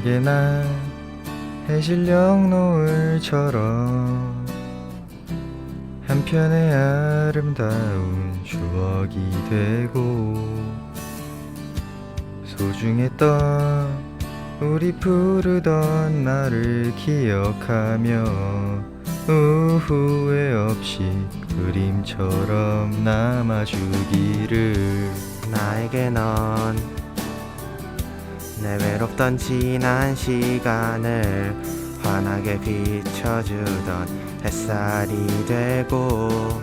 나에게 난 해질녘 노을처럼 한 편의 아름다운 추억이 되고 소중했던 우리 부르던 나를 기억하며 후회 없이 그림처럼 남아주기를 나에게 넌 내 외롭던 지난 시간을 환하게 비춰주던 햇살이 되고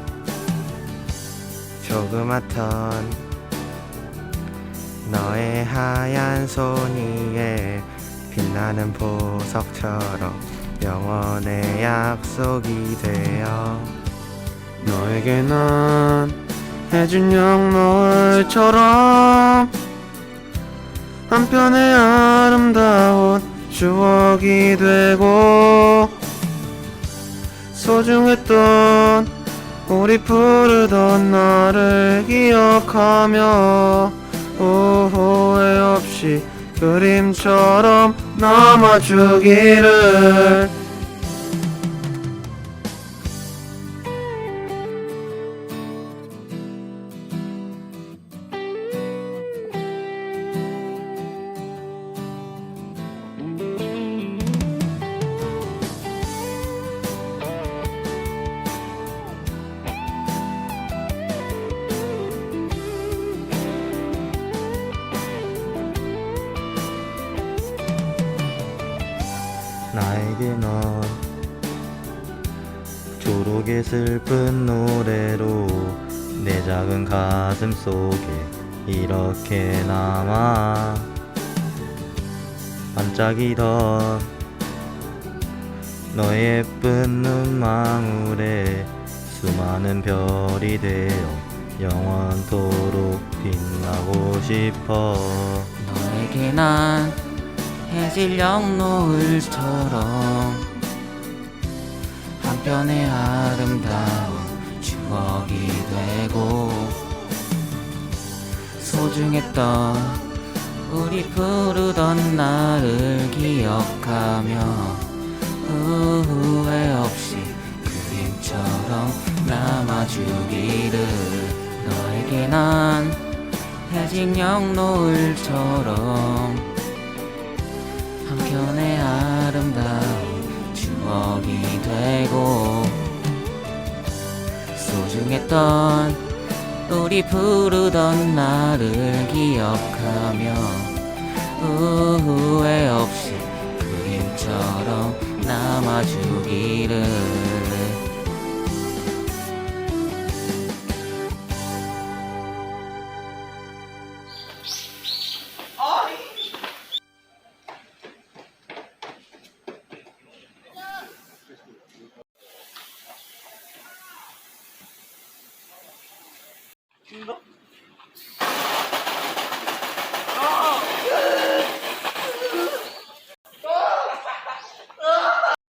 조그맣던 너의 하얀 손 위에 빛나는 보석처럼 영원의 약속이 되어 너에게 난 해준 영 노을처럼 한편의 아름다운 추억이 되고 소중했던 우리 부르던 나를 기억하며 후회 없이 그림처럼 남아주기를 나에게 넌 초록의 슬픈 노래로 내 작은 가슴 속에 이렇게 남아 반짝이던 너의 예쁜 눈망울에 수많은 별이 되어 영원토록 빛나고 싶어. 너에게 난 해질녘 노을처럼 한 편의 아름다운 추억이 되고 소중했던 우리 부르던 나를 기억하며 후회 없이 그림처럼 남아주기를 너에게 난 해질녘 노을처럼 추억이 되고 소중했던 우리 부르던 나를 기억하며 후회 없이 그림처럼 남아주기를